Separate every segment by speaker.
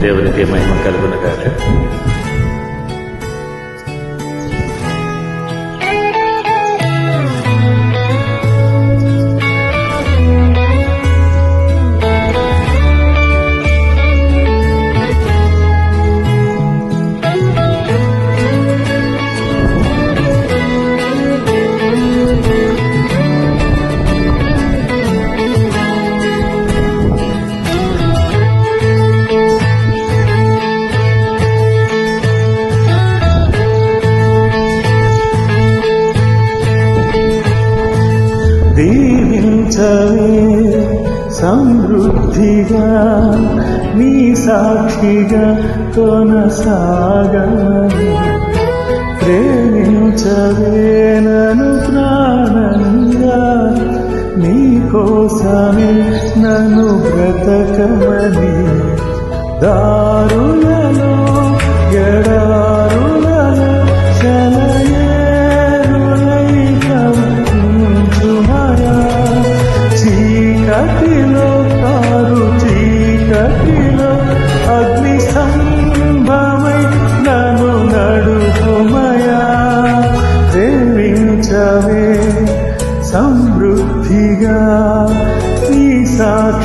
Speaker 1: దేవునికి మహిమ కలుగును గాక సమృద్ధిగా నీ సాక్షిగా కొనసాగమని ప్రేమించవే నన్ను ప్రాణంగా. నీ కోసమే నన్ను బ్రతకమని దారుణ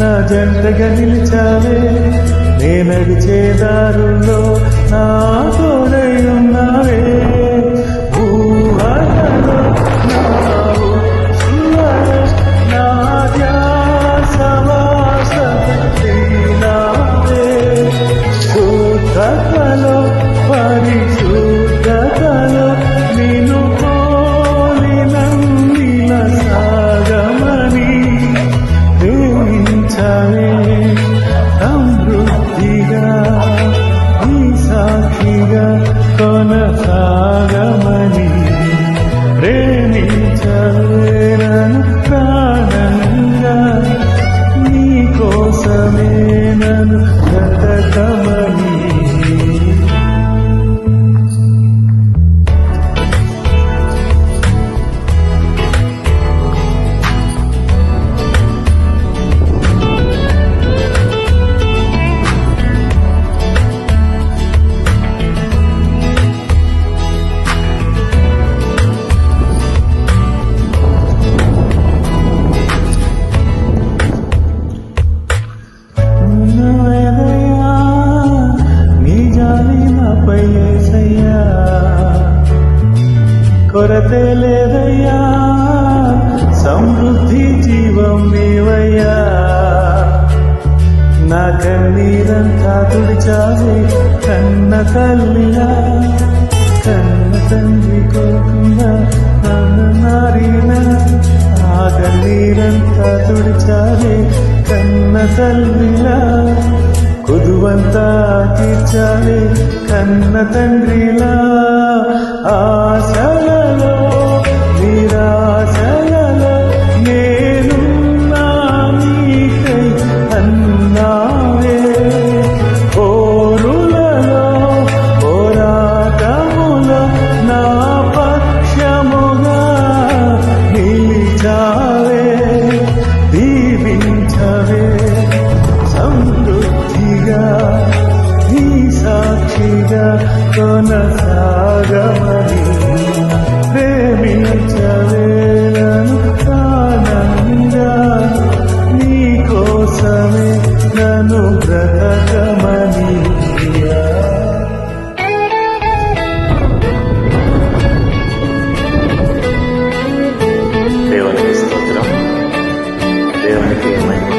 Speaker 1: నా జంటగా నిలిచావే. నే నడిచే దారుల్లో నా తోడై ఉన్నావే ఊహలలో నా ప్రేమించవే సమృద్ధిగా ఈ సాక్షిగా కొనసాగమని ప్రాణంగా. నీ కోసమే లేదయ్యా. కొరతే లేదయ్యా. సమృద్ధి జీవం నీవయ్యా. నా కన్నీరంతా తుడిచావే కన్న తల్లిలా. కన్న తండ్రి కోకుండా నన్ను నారిన ఆ కన్నీరంతా తుడిచావే కన్న తల్లిలా. కుదువంతా తీర్చాలి కన్న తండ్రిలా.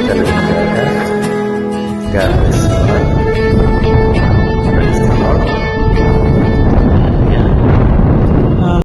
Speaker 2: స్తోత్రం దేవునికి